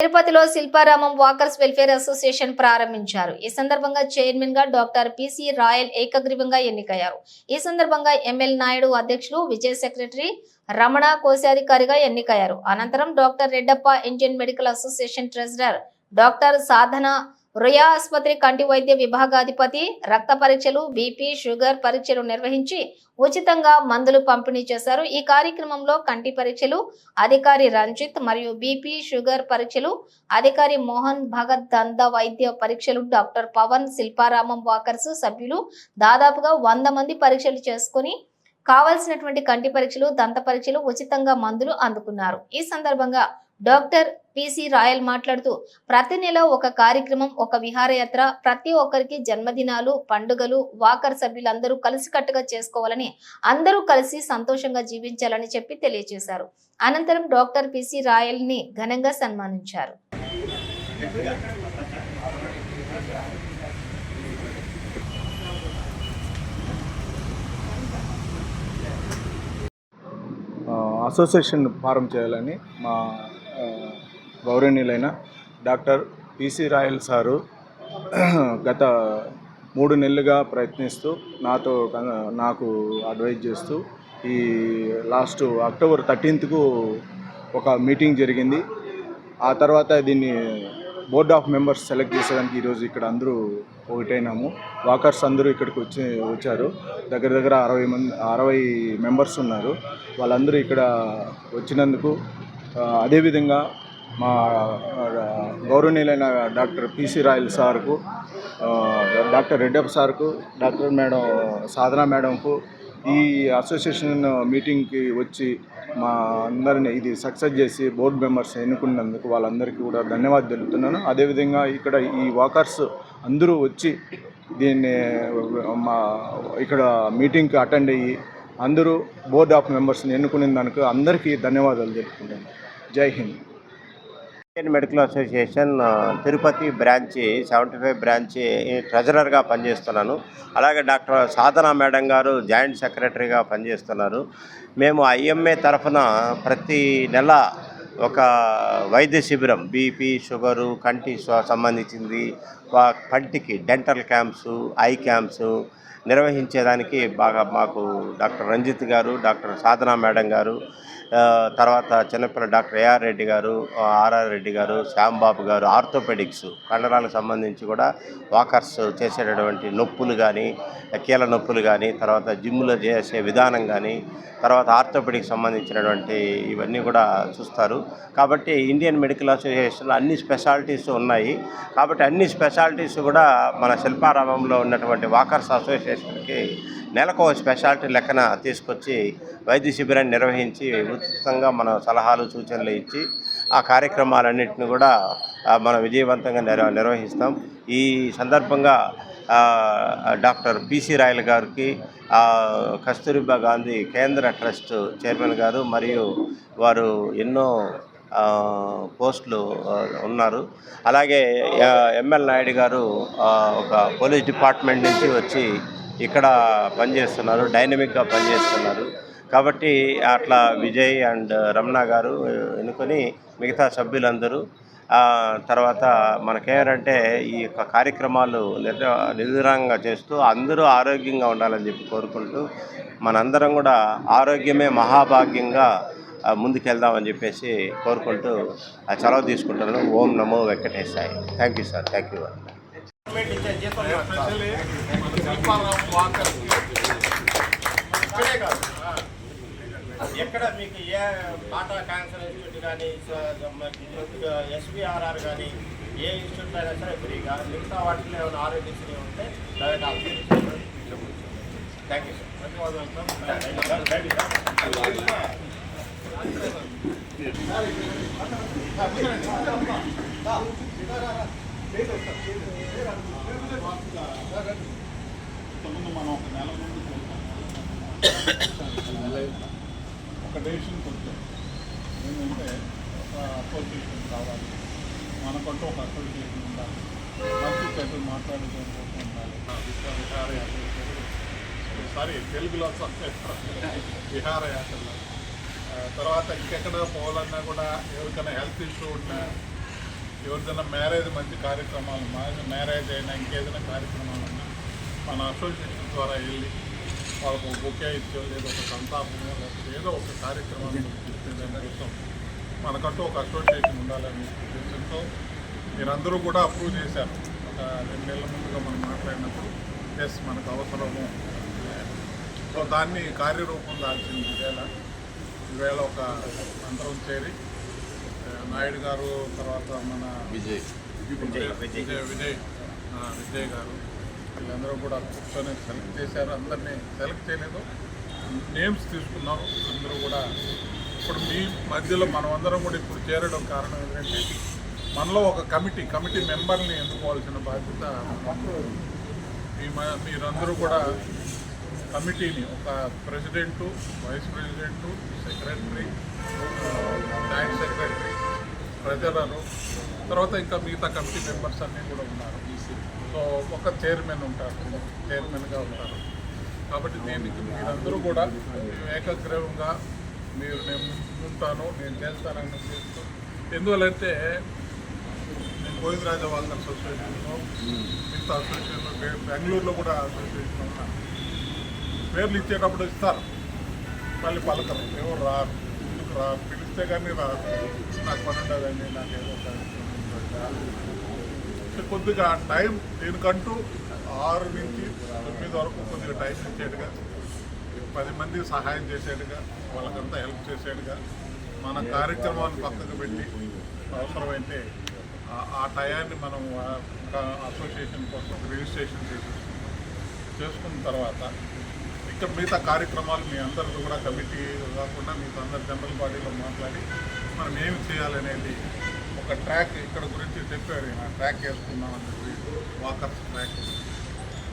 తిరుపతిలో Shilparamam walkers welfare association ప్రారంభించారు. ఈ సందర్భంగా చైర్మన్గా డాక్టర్ పిసి రాయల్ ఏకగ్రీవంగా ఎన్నికయ్యారు. ఈ సందర్భంగా ఎంఎల్ నాయుడు అధ్యక్షులు విజయ్ సెక్రటరీ రమణ కోశాధికారిగా ఎన్నికయ్యారు. అనంతరం doctor Reddappa Indian medical association treasurer doctor Sadhana Ruia ఆసుపత్రి కంటి వైద్య విభాగాధిపతి రక్త పరీక్షలు బీపీ షుగర్ పరీక్షలు నిర్వహించి ఉచితంగా మందులు పంపిణీ చేశారు. ఈ కార్యక్రమంలో కంటి పరీక్షలు అధికారి రంజిత్ మరియు బీపీ షుగర్ పరీక్షలు అధికారి మోహన్ భగత్ దంద వైద్య పరీక్షలు డాక్టర్ పవన్ శిల్పారామం వాకర్స్ సభ్యులు దాదాపుగా వంద మంది పరీక్షలు చేసుకుని కావలసినటువంటి కంటి పరీక్షలు దంత పరీక్షలు ఉచితంగా మందులు అందుకున్నారు. ఈ సందర్భంగా డాక్టర్ పిసి రాయల్ మాట్లాడుతూ ప్రతి నెల ఒక కార్యక్రమం ఒక విహారయాత్ర ప్రతి ఒక్కరికి జన్మదినాలు పండుగలు వాకర్ సభ్యులందరూ కలిసికట్టుగా చేసుకోవాలని అందరూ కలిసి సంతోషంగా జీవించాలని చెప్పి తెలియజేశారు. అనంతరం డాక్టర్ పిసి రాయల్ని ఘనంగా సన్మానించారు. అసోసియేషన్ ఫారం చేయాలని మా గౌరవనీయులైన డాక్టర్ పిసి రాయల్ సారు గత మూడు నెలలుగా ప్రయత్నిస్తూ నాతో నాకు అడ్వైజ్ చేస్తూ ఈ లాస్ట్ అక్టోబర్ థర్టీన్త్కు ఒక మీటింగ్ జరిగింది. ఆ తర్వాత దీన్ని బోర్డ్ ఆఫ్ మెంబర్స్ సెలెక్ట్ చేసేదానికి ఈరోజు ఇక్కడ అందరూ ఒకటైనాము. వాకర్స్ అందరూ ఇక్కడికి వచ్చి వచ్చారు. దగ్గర దగ్గర అరవై మంది అరవై మెంబర్స్ ఉన్నారు. వాళ్ళందరూ ఇక్కడ వచ్చినందుకు అదేవిధంగా మా గౌరవనీయులైన డాక్టర్ పిసి రాయల్ సార్కు డాక్టర్ రెడ్డప్ప సార్కు డాక్టర్ మేడం సాధన మేడంకు ఈ అసోసియేషన్ మీటింగ్కి వచ్చి మా అందరిని ఇది సక్సెస్ చేసి బోర్డు మెంబర్స్ ఎన్నుకున్నందుకు వాళ్ళందరికీ కూడా ధన్యవాదాలు తెలుపుతున్నాను. అదేవిధంగా ఇక్కడ ఈ వాకర్స్ అందరూ వచ్చి దీన్ని మా ఇక్కడ మీటింగ్కి అటెండ్ అయ్యి అందరూ బోర్డ్ ఆఫ్ మెంబర్స్ని ఎన్నుకునే దానికి అందరికీ ధన్యవాదాలు తెలుపుకుంటాను Jai Hind. Indian medical association Tirupati branch seventy five branch ట్రెజరర్గా పనిచేస్తున్నాను. అలాగే doctor Sadhana madam garu joint సెక్రటరీగా పనిచేస్తున్నారు. మేము ఐఎంఏ తరఫున ప్రతి నెల ఒక వైద్య శిబిరం బీపీ షుగరు కంటి సంబంధించింది కంటికి డెంటల్ క్యాంప్స్ ఐ క్యాంప్స్ నిర్వహించేదానికి బాగా మాకు డాక్టర్ రంజిత్ గారు డాక్టర్ సాధన మేడం గారు తర్వాత చిన్నపిల్ల డాక్టర్ ఏఆర్ రెడ్డి గారు ఆర్ఆర్ రెడ్డి గారు శ్యాంబాబు గారు ఆర్థోపెడిక్స్ కండరాలకు సంబంధించి కూడా వాకర్స్ చేసేటటువంటి నొప్పులు కానీ కీళ్ళ నొప్పులు కానీ తర్వాత జిమ్లో చేసే విధానం కానీ తర్వాత ఆర్థోపెడిక్ సంబంధించినటువంటి ఇవన్నీ కూడా చూస్తారు. కాబట్టి ఇండియన్ మెడికల్ అసోసియేషన్లో అన్ని స్పెషాలిటీస్ ఉన్నాయి. కాబట్టి అన్ని స్పెషాలిటీస్ కూడా మన శిల్పారామంలో ఉన్నటువంటి వాకర్స్ అసోసియేషన్కి నెలకు స్పెషాలిటీ లెక్కన తీసుకొచ్చి వైద్య శిబిరాన్ని నిర్వహించి ఉచితంగా మన సలహాలు సూచనలు ఇచ్చి ఆ కార్యక్రమాలన్నింటిని కూడా మనం విజయవంతంగా నిర్వహిస్తాం. ఈ సందర్భంగా డాక్టర్ పిసి రాయల్ గారికి కస్తూరిబా గాంధీ కేంద్ర ట్రస్ట్ చైర్మన్ గారు మరియు వారు ఎన్నో పోస్టులు ఉన్నారు. అలాగే ఎంఎల్ నాయుడు గారు ఒక పోలీస్ డిపార్ట్మెంట్ నుంచి వచ్చి ఇక్కడ పనిచేస్తున్నారు డైనమిక్గా పనిచేస్తున్నారు. కాబట్టి అట్లా విజయ్ అండ్ రమణ గారు ఎన్నుకొని మిగతా సభ్యులందరూ తర్వాత మనకేమంటే ఈ యొక్క కార్యక్రమాలు నిర్ చేస్తూ అందరూ ఆరోగ్యంగా ఉండాలని చెప్పి కోరుకుంటూ మనందరం కూడా ఆరోగ్యమే మహాభాగ్యంగా ముందుకెళ్దామని చెప్పేసి కోరుకుంటూ ఆ సెలవు తీసుకుంటున్నాను. ఓం నమో వెంకటేశాయి. Thank you sir. Thank you ఎక్కడ మీకు ఏ టాటా క్యాన్సర్ ఇన్స్టిట్యూట్ కానీ ఎస్బీఆర్ఆర్ కానీ ఏ ఇన్స్టిట్యూట్ అయినా సరే ఫ్రీగా మిగతా వాటిలో ఏమైనా ఆరోగ్యశ్రీ ఉంటే హాస్పిటల్ థ్యాంక్ యూ సార్ ధన్యవాదాలు సార్ థ్యాంక్ ముందు మనం ఒక నెల ముందు ఒక డెసిషన్ కొంచెం ఏంటంటే ఒక అసోసియేషన్ కావాలి మనకంటూ ఒక అసోసియేషన్ ఉండాలి మంచి చెడ్డలు మాట్లాడుకోవడం కోసం ఉండాలి విహారయాత్ర సారీ తెలుగులో విహారయాత్రలో తర్వాత ఇంకెక్కడ పోవాలన్నా కూడా ఎవరికైనా హెల్త్ ఇష్యూ ఉన్నా ఎవరిదైనా మ్యారేజ్ మంచి కార్యక్రమాలు మ్యారేజ్ అయినా ఇంకేదైనా కార్యక్రమాలు ఉన్నా మన అసోసియేషన్ ద్వారా వెళ్ళి వాళ్ళకు ఒక బొకే ఇచ్చో లేదా ఒక సంతాపమో లేకపోతే ఏదో ఒక కార్యక్రమాన్ని కోసం మనకంటూ ఒక అసోసియేషన్ ఉండాలని ఉద్దేశంతో మీరందరూ కూడా అప్రూవ్ చేశారు. ఒక రెండు నెలల ముందుగా మనం మాట్లాడినప్పుడు ఎస్ మనకు అవసరము. సో దాన్ని కార్యరూపం దాల్చింది ఈవేళ ఈవేళ ఒక అందరం చేరి నాయుడు గారు తర్వాత మన విజయ్. విజయ్ విజయ్ విజయ్ విజయ్ గారు. వీళ్ళందరూ కూడా కూర్చొని సెలెక్ట్ చేశారు. అందరినీ సెలెక్ట్ చేయలేదు. నేమ్స్ తీసుకున్నారు. అందరూ కూడా ఇప్పుడు మీ మధ్యలో మనం అందరం కూడా ఇప్పుడు చేరడం కారణం ఏంటంటే మనలో ఒక కమిటీ కమిటీ మెంబర్ని ఎన్నుకోవాల్సిన బాధ్యత మ- మీరందరూ కూడా కమిటీని ఒక president vice president secretary joint secretary treasurer తర్వాత ఇంకా మిగతా కమిటీ మెంబర్స్ అన్నీ కూడా ఉన్నారు. సో ఒక చైర్మన్ ఉంటారు. చైర్మన్గా ఉంటారు. కాబట్టి దీనికి మీరందరూ కూడా ఏకగ్రీవంగా మీరు నేను ఉంటాను నేను చేస్తానని ఉద్దేశంతో ఎందువల్లంటే నేను గోవిందరాజ వాళ్ళ అసోసియేషన్లో మిగతా అసోసియేషన్లో బెంగళూరులో కూడా అసోసియేషన్ ఉన్నాను పేర్లు ఇచ్చేటప్పుడు ఇస్తారు. మళ్ళీ పలకరు. ఎవరు రారు? పిలిస్తే కానీ రాదు నాకు పని ఉండదండి నాకు ఏదో కొద్దిగా టైం దీనికంటూ ఆరు నుంచి తొమ్మిది వరకు కొద్దిగా టైం ఇచ్చేట్టుగా పది మంది సహాయం చేసేట్టుగా వాళ్ళకంతా హెల్ప్ చేసేట్టుగా మన కార్యక్రమాన్ని పక్కకు పెట్టి అవసరమైతే ఆ- టయాన్ని మనం అసోసియేషన్ కోసం రిజిస్ట్రేషన్ చేసేసుకుంటాం చేసుకున్న తర్వాత ఇంకా మిగతా కార్యక్రమాలు మీ అందరితో కూడా కమిటీ కాకుండా మీతో అందరు జనరల్ బాడీలో మాట్లాడి మనం ఏమి చేయాలనేది ఒక ట్రాక్ ఇక్కడ గురించి చెప్పారు ట్రాక్ వేసుకున్నామని చెప్పి వాకర్స్ ట్రాక్.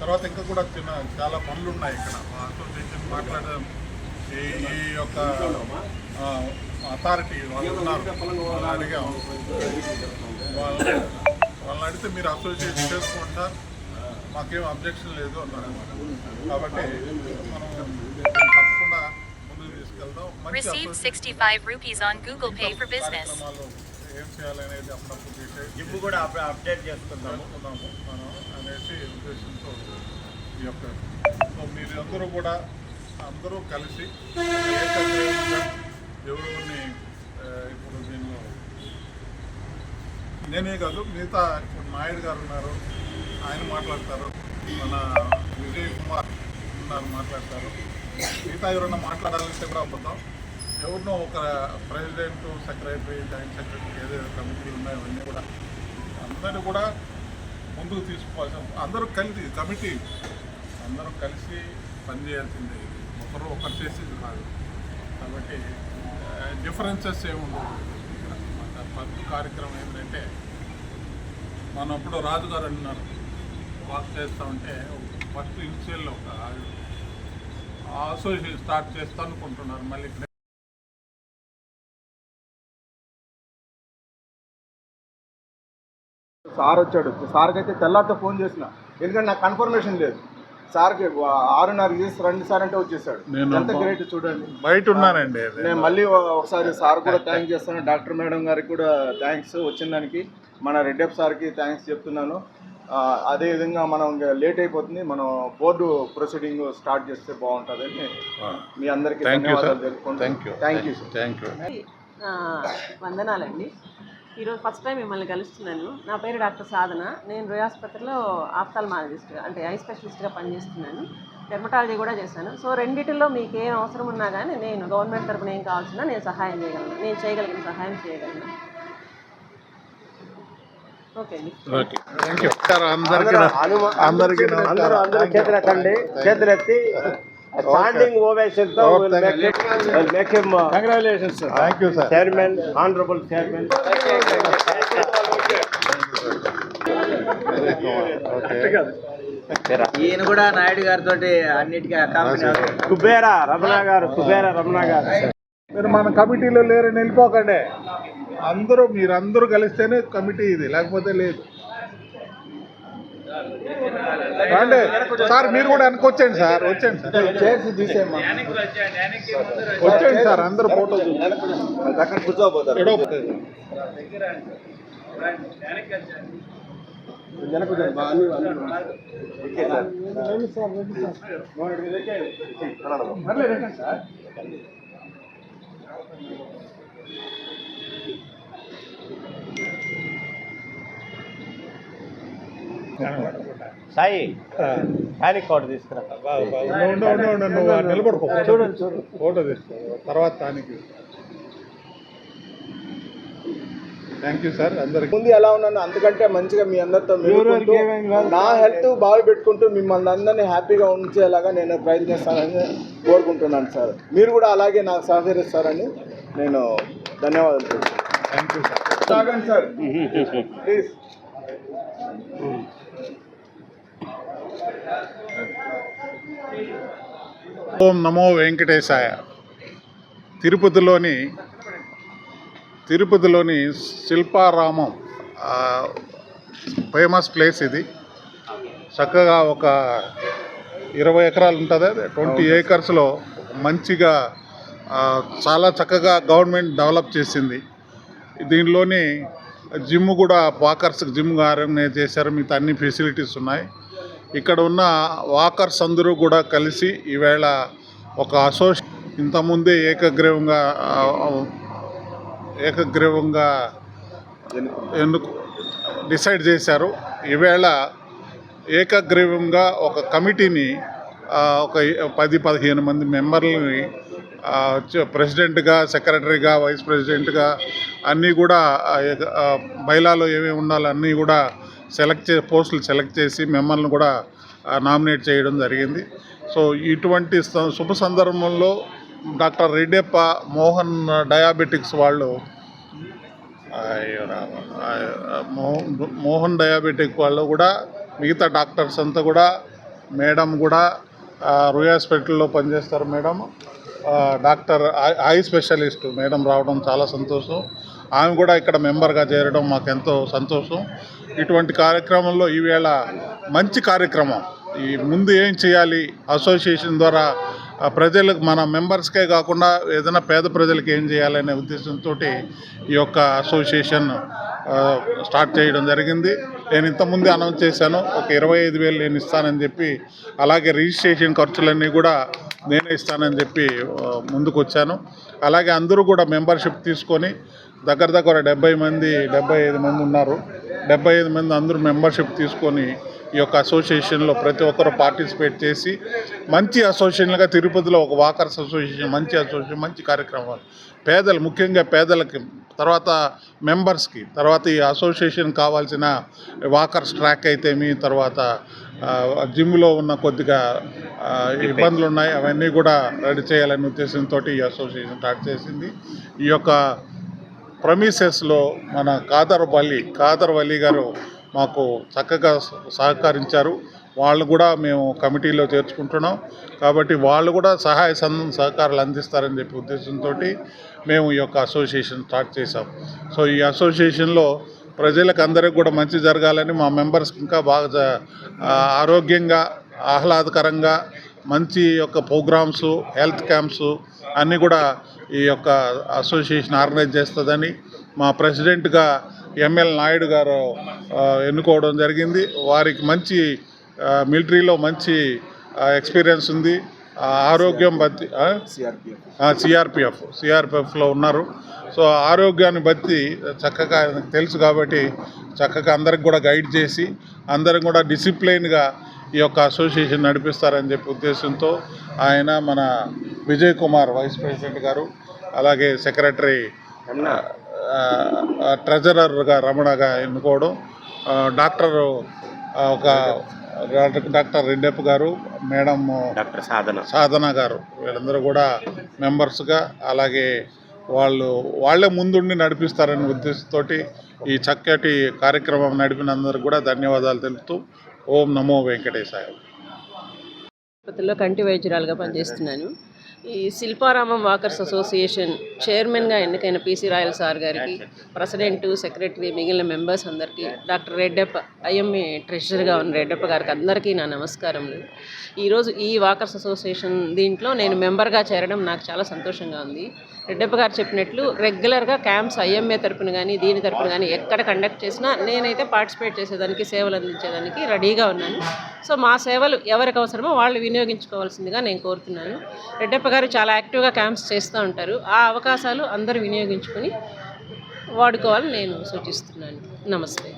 తర్వాత ఇంకా కూడా చిన్న చాలా పనులు ఉన్నాయి ఇక్కడ. అసోసియేషన్ మాట్లాడడం ఈ ఈ యొక్క అథారిటీ వాళ్ళు ఉన్నారు. వాళ్ళు అడిగాం. వాళ్ళు వాళ్ళని అడిగితే మీరు అసోసియేషన్ చేసుకుంటా మాకేం అబ్జెక్షన్ లేదు అన్నారు. కాబట్టి మనం తప్పకుండా ముందుకు తీసుకెళ్దాం. association 65 rupees on Google Pay for business. కార్యక్రమాలు ఏం చేయాలనేది అప్పుడప్పుడు డిసైడ్ జిమ్ కూడా అప్డేట్ చేసుకుందాము చేసుకుందాము మనం అనేసి ఉద్దేశంతో ఈ యొక్క సో మీరు అందరూ కూడా అందరూ కలిసి ఏకగ్రీవంగా ఎవరిని ఆ, ఇప్పుడు దీనిలో నేనే కాదు మిగతా ఇప్పుడు నాయుడు గారు ఉన్నారు. ఆయన మాట్లాడతారు మన విజయ్ కుమార్ ఉన్నారు మాట్లాడతారు మిగతా ఎవరన్నా మాట్లాడాలంటే కూడా అబద్ధం ఎవరినో ఒక ప్రెసిడెంట్ సెక్రటరీ జాయింట్ సెక్రటరీ ఏదైతే కమిటీలు ఉన్నాయో అవన్నీ కూడా అందరూ కూడా ముందుకు తీసుకోవాల్సిన అందరూ కలిసి కమిటీ అందరూ కలిసి పనిచేయాల్సిందే ఇది ఒకరు ఒకరు చేసేది కాదు కాబట్టి డిఫరెన్సెస్ ఏముండవు ఫస్ట్ కార్యక్రమం ఏంటంటే మనం ఇప్పుడు రాజుగారు అన్నారు వాక్ చేస్తూ ఉంటే ఫస్ట్ ఇనిషియల్లో ఒక అసోసియేషన్ స్టార్ట్ చేస్తా అనుకుంటున్నారు మళ్ళీ ఇక్కడ. సార్ వచ్చాడు. సార్కి అయితే తెల్లారితో ఫోన్ చేసిన. ఎందుకంటే నాకు కన్ఫర్మేషన్ లేదు. సార్కి ఆరున్నర చేసి రండి సార్ అంటే వచ్చేసాడు. నేను ఎంత గ్రేట్ చూడండి. బయట ఉన్నానండి. నేను మళ్ళీ ఒకసారి సార్ కూడా థ్యాంక్ చేస్తాను. డాక్టర్ మేడం గారికి కూడా థ్యాంక్స్ వచ్చిన దానికి మన రెడ్డప్ సార్కి థ్యాంక్స్ చెప్తున్నాను. ఆ, అదే విధంగా మనం ఇంకా లేట్ అయిపోతుంది. మనం బోర్డు ప్రొసీడింగ్ స్టార్ట్ చేస్తే బాగుంటుందని మీ అందరికీ. ధన్యవాదాలు thank you thank you sir thank you ఆ, వందనాలండి. ఈరోజు ఫస్ట్ టైం మిమ్మల్ని కలుస్తున్నాను. నా పేరు డాక్టర్ సాధన. నేను రోయ్ ఆసుపత్రిలో ఆఫ్థాల్మాలజిస్ట్ అంటే ఐ స్పెషలిస్ట్గా పనిచేస్తున్నాను. డెర్మటాలజీ కూడా చేశాను. సో రెండిటిలో మీకు ఏం అవసరం ఉన్నా కానీ నేను గవర్నమెంట్ తరపున ఏం కావాల్సినా నేను సహాయం చేయగలను. నేను చేయగలిగిన సహాయం చేయగలను ఓకే అండి ఓకే థ్యాంక్ యూ సార్ అందరికీ అందరికీ అందరూ అందరూ చేతులు ఎత్తండి చేతులు ఎత్తి standing ఓవేషన్తో make him congratulations sir thank you sir chairman honourable chairman ఈయన కూడా నాయుడు గారితో అన్నిటికీ కుబేర రమణ గారు కుబేర రమణ గారు. మీరు మన కమిటీలో లేరని వెళ్ళిపోకండి అందరూ మీరందరూ కలిస్తేనే కమిటీ ఇది లేకపోతే లేదు. రండి సార్ మీరు కూడా వెనక్కి వచ్చేయండి సార్ వచ్చేయండి సార్. తీసేయమ్మా. వచ్చేయండి సార్ అందరూ ఫోటో అక్కడ కూర్చోపోతారు ఎడవ సాయి హ్యానిక్ కార్డు తీసుకురా. నిలబడుకో. చూడండి చూడండి ఫోటో తీసుకో. తర్వాత దానికి. థ్యాంక్ యూ సార్ అందరికి. ముందు ఎలా ఉన్నాను అంతకంటే మంచిగా మీ అందరితో నా హెల్త్ బాగా పెట్టుకుంటూ మిమ్మల్ని అందరినీ హ్యాపీగా ఉంచేలాగా నేను ప్రయత్నిస్తానని కోరుకుంటున్నాను సార్ మీరు కూడా అలాగే నాకు సహకరిస్తారని నేను ధన్యవాదాలు. Thank you sir sir please ఓం నమో వెంకటేశాయ. తిరుపతిలోని తిరుపతిలోని శిల్పారామం ఫేమస్ ప్లేస్ ఇది. చక్కగా ఒక ఇరవై ఎకరాలు ఉంటుంది ట్వంటీ ఏకర్స్లో మంచిగా చాలా చక్కగా గవర్నమెంట్ డెవలప్ చేసింది. దీనిలోని జిమ్ కూడా వాకర్స్ జిమ్ ఆర్గనైజ్ చేశారు. మిగతా అన్ని ఫెసిలిటీస్ ఉన్నాయి. ఇక్కడ ఉన్న వాకర్స్ అందరూ కూడా కలిసి ఈవేళ ఒక అసోసి ఇంతకుముందే ఏకగ్రీవంగా ఏకగ్రీవంగా ఎన్నుకు డిసైడ్ చేశారు. ఈవేళ ఏకగ్రీవంగా ఒక కమిటీని ఒక పది పదిహేను మంది మెంబర్లని ప్రెసిడెంట్గా సెక్రటరీగా వైస్ ప్రెసిడెంట్గా అన్నీ కూడా ఆ, బైలాలో ఏమేమి ఉండాలన్నీ కూడా సెలెక్ట్ చే పోస్టులు సెలెక్ట్ చేసి మిమ్మల్ని కూడా నామినేట్ చేయడం జరిగింది. సో ఇటువంటి శుభ సందర్భంలో డాక్టర్ రెడ్డప్ప మోహన్ డయాబెటిక్స్ వాళ్ళు మోహన్ మోహన్ డయాబెటిక్ వాళ్ళు కూడా మిగతా డాక్టర్స్ అంతా కూడా మేడం కూడా ఆ, రుయ్ హాస్పిటల్లో పనిచేస్తారు madam. Doctor eye- eye specialist madam రావడం చాలా సంతోషం. ఆమె కూడా ఇక్కడ మెంబర్గా చేరడం మాకు ఎంతో సంతోషం. ఇటువంటి కార్యక్రమంలో ఈవేళ మంచి కార్యక్రమం. ఈ ముందు ఏం చేయాలి? అసోసియేషన్ ద్వారా ప్రజలకు మన మెంబర్స్కే కాకుండా ఏదైనా పేద ప్రజలకు ఏం చేయాలనే ఉద్దేశంతో ఈ యొక్క అసోసియేషన్ స్టార్ట్ చేయడం జరిగింది. నేను ఇంతకుముందే అనౌన్స్ చేశాను. ఒక ఇరవై ఐదు వేలు నేను ఇస్తానని చెప్పి అలాగే రిజిస్ట్రేషన్ ఖర్చులన్నీ కూడా నేనే ఇస్తానని చెప్పి ముందుకు వచ్చాను అలాగే అందరూ కూడా మెంబర్షిప్ తీసుకొని దగ్గర దగ్గర డెబ్బై మంది డెబ్బై ఐదు మంది ఉన్నారు. డెబ్బై ఐదు మంది అందరూ మెంబర్షిప్ తీసుకొని ఈ యొక్క అసోసియేషన్లో ప్రతి ఒక్కరు పార్టిసిపేట్ చేసి మంచి అసోసియేషన్లుగా తిరుపతిలో ఒక వాకర్స్ అసోసియేషన్ మంచి అసోసియేషన్ మంచి కార్యక్రమాలు. పేదలు ముఖ్యంగా పేదలకి తర్వాత మెంబర్స్కి తర్వాత ఈ అసోసియేషన్ కావాల్సిన వాకర్స్ ట్రాక్ అయితే మీ తర్వాత జిమ్లో ఉన్న కొద్దిగా ఇబ్బందులు ఉన్నాయి. అవన్నీ కూడా రెడీ చేయాలనే ఉద్దేశంతో ఈ అసోసియేషన్ స్టార్ట్ చేసింది. ఈ యొక్క ప్రమీసెస్లో మన కాదర్ వలి కాదర్ వలి గారు మాకు చక్కగా సహకరించారు. వాళ్ళు కూడా మేము కమిటీలో చేర్చుకుంటున్నాం. కాబట్టి వాళ్ళు కూడా సహాయ సంఘం సహకారాలు అందిస్తారని చెప్పి ఉద్దేశంతో మేము ఈ యొక్క అసోసియేషన్ స్టార్ట్ చేసాం సో ఈ అసోసియేషన్లో ప్రజలకు అందరికి కూడా మంచి జరగాలని మా మెంబర్స్కి ఇంకా బాగా ఆరోగ్యంగా ఆహ్లాదకరంగా మంచి యొక్క ప్రోగ్రామ్స్ హెల్త్ క్యాంప్స్ అన్నీ కూడా ఈ యొక్క అసోసియేషన్ ఆర్గనైజ్ చేస్తుందని మా ప్రెసిడెంట్గా ఎంఎల్ నాయుడు గారు ఎన్నుకోవడం జరిగింది. వారికి మంచి మిలిటరీలో మంచి ఎక్స్పీరియన్స్ ఉంది. ఆ, ఆరోగ్యం బట్టి సిఆర్పిఎఫ్ సిఆర్పిఎఫ్లో ఉన్నారు. సో ఆరోగ్యాన్ని బట్టి చక్కగా తెలుసు కాబట్టి చక్కగా అందరికి కూడా గైడ్ చేసి అందరం కూడా డిసిప్లైన్గా ఈ యొక్క అసోసియేషన్ నడిపిస్తారని చెప్పి ఉద్దేశంతో ఆయన మన విజయ్ కుమార్ వైస్ ప్రెసిడెంట్ గారు అలాగే సెక్రటరీ ట్రెజరర్గా రమణగా ఎన్నుకోవడం డాక్టర్ ఒక డాక్టర్ రెడ్డప్ప గారు మేడం డాక్టర్ సాధన. సాధన గారు వీళ్ళందరూ కూడా మెంబర్స్గా అలాగే వాళ్ళు వాళ్ళే ముందుండి నడిపిస్తారనే ఉద్దేశంతో ఈ చక్కటి కార్యక్రమం నడిపినందరికీ కూడా ధన్యవాదాలు తెలుపుతూ ఓం నమో వెంకటేశాయ. తిరుపతిలో కంటి వైద్యురాలుగా పనిచేస్తున్నాను. ఈ శిల్పారామం వాకర్స్ అసోసియేషన్ చైర్మన్గా ఎన్నికైన పీసీ రాయల్ సార్ గారికి ప్రెసిడెంట్ సెక్రటరీ మిగిలిన మెంబర్స్ అందరికీ డాక్టర్ రెడ్డప్ప ఐఎంఏ ట్రెషరర్గా ఉన్న రెడ్డప్ప గారికి అందరికీ నా నమస్కారములు. ఈరోజు ఈ వాకర్స్ అసోసియేషన్ దీంట్లో నేను మెంబర్గా చేరడం నాకు చాలా సంతోషంగా ఉంది. రెడ్డప్ప గారు చెప్పినట్లు రెగ్యులర్గా క్యాంప్స్ ఐఎంఏ తరపున కానీ దీని తరపున కానీ ఎక్కడ కండక్ట్ చేసినా నేనైతే పార్టిసిపేట్ చేసేదానికి సేవలు అందించేదానికి రెడీగా ఉన్నాను. సో మా సేవలు ఎవరికి అవసరమో వాళ్ళు వినియోగించుకోవాల్సిందిగా నేను కోరుతున్నాను. రెడ్డప్ప గారు చాలా యాక్టివ్గా క్యాంప్స్ చేస్తూ ఉంటారు. ఆ అవకాశాలు అందరూ వినియోగించుకొని వాడుకోవాలని నేను సూచిస్తున్నాను. నమస్తే.